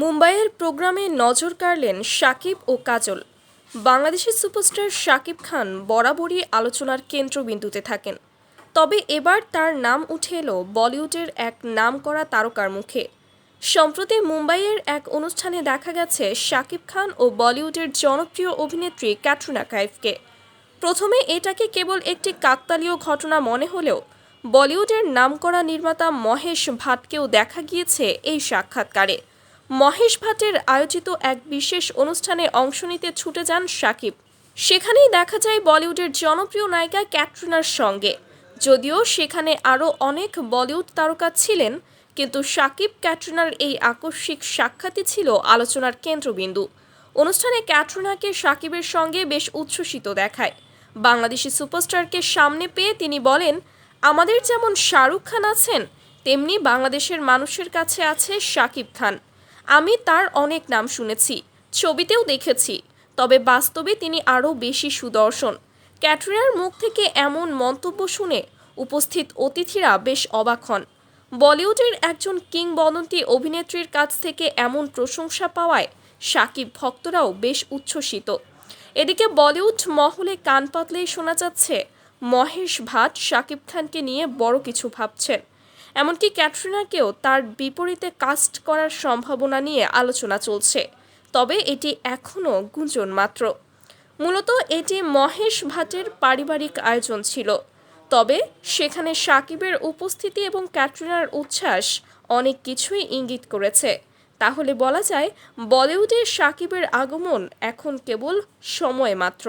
মুম্বাইয়ের প্রোগ্রামে নজর কাড়লেন শাকিব ও কাজল। বাংলাদেশের সুপারস্টার শাকিব খান বরাবরই আলোচনার কেন্দ্রবিন্দুতে থাকেন। তবে এবার তার নাম উঠে এলো বলিউডের এক নামকরা তারকার মুখে। সম্প্রতি মুম্বাইয়ের এক অনুষ্ঠানে দেখা গেছে শাকিব খান ও বলিউডের জনপ্রিয় অভিনেত্রী ক্যাটরিনা কাইফকে। প্রথমে এটাকে কেবল একটি কাকতালীয় ঘটনা মনে হলেও বলিউডের নামকরা নির্মাতা মহেশ ভাটকেও দেখা গিয়েছে এই সাক্ষাৎকারে। মহেশ ভাটের আয়োজিত এক বিশেষ অনুষ্ঠানে অংশ নিতে ছুটে যান সাকিব। সেখানেই দেখা যায় বলিউডের জনপ্রিয় নায়িকা ক্যাটরিনার সঙ্গে। যদিও সেখানে আরও অনেক বলিউড তারকা ছিলেন, কিন্তু সাকিব ক্যাটরিনার এই আকস্মিক সাক্ষাৎই ছিল আলোচনার কেন্দ্রবিন্দু। অনুষ্ঠানে ক্যাটরিনাকে সাকিবের সঙ্গে বেশ উচ্ছ্বসিত দেখায়। বাংলাদেশি সুপারস্টারকে সামনে পেয়ে তিনি বলেন, আমাদের যেমন শাহরুখ খান আছেন, তেমনি বাংলাদেশের মানুষের কাছে আছে সাকিব খান। আমি তার অনেক নাম শুনেছি, ছবিতেও দেখেছি, তবে বাস্তবে তিনি আরও বেশি সুদর্শন। ক্যাটরিনার মুখ থেকে এমন মন্তব্য শুনে উপস্থিত অতিথিরা বেশ অবাক হন। বলিউডের একজন কিংবদন্তি অভিনেত্রীর কাছ থেকে এমন প্রশংসা পাওয়ায় সাকিব ভক্তরাও বেশ উচ্ছ্বসিত। এদিকে বলিউড মহলে কান পাতলেই শোনা যাচ্ছে, মহেশ ভাট শাকিব খানকে নিয়ে বড় কিছু ভাবছেন। এমনকি ক্যাটরিনাকেও তার বিপরীতে কাস্ট করার সম্ভাবনা নিয়ে আলোচনা চলছে, তবে এটি এখনও গুঞ্জন মাত্র। মূলত এটি মহেশ ভাটের পারিবারিক আয়োজন ছিল, তবে সেখানে সাকিবের উপস্থিতি এবং ক্যাটরিনার উচ্ছ্বাস অনেক কিছুই ইঙ্গিত করেছে। তাহলে বলা যায়, বলিউডে সাকিবের আগমন এখন কেবল সময় মাত্র।